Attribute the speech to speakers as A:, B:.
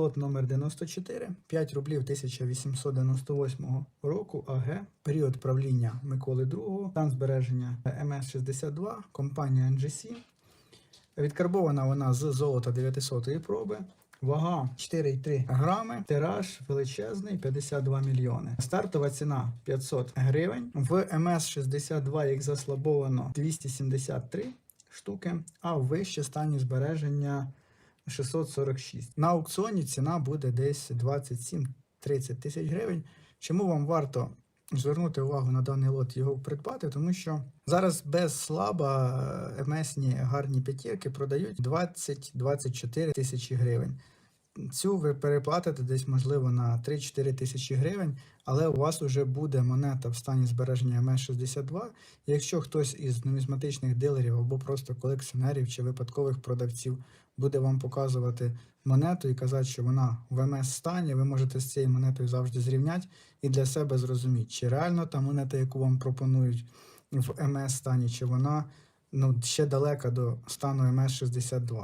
A: лот номер 94, 5 рублів 1898 року АГ, період правління Миколи II, стан збереження МС-62, компанія NGC. Відкарбована вона з золота 900-ї проби. Вага 4,3 грами, тираж величезний 52 мільйони. Стартова ціна 500 гривень. В МС-62 їх заслабовано 273 штуки, а в вище стані збереження 646. На аукціоні ціна буде десь 27-30 тисяч гривень. Чому вам варто звернути увагу на даний лот його придбати? Тому що зараз без слаба е, МСні гарні п'ятірки продають 20-24 тисячі гривень. Цю ви переплатите десь, можливо, на 3-4 тисячі гривень, але у вас вже буде монета в стані збереження МС-62. Якщо хтось із нумізматичних дилерів або просто колекціонерів чи випадкових продавців буде вам показувати монету і казати, що вона в МС стані, ви можете з цією монетою завжди зрівняти і для себе зрозуміти, чи реально та монета, яку вам пропонують в МС стані, чи вона ну, ще далека до стану МС-62.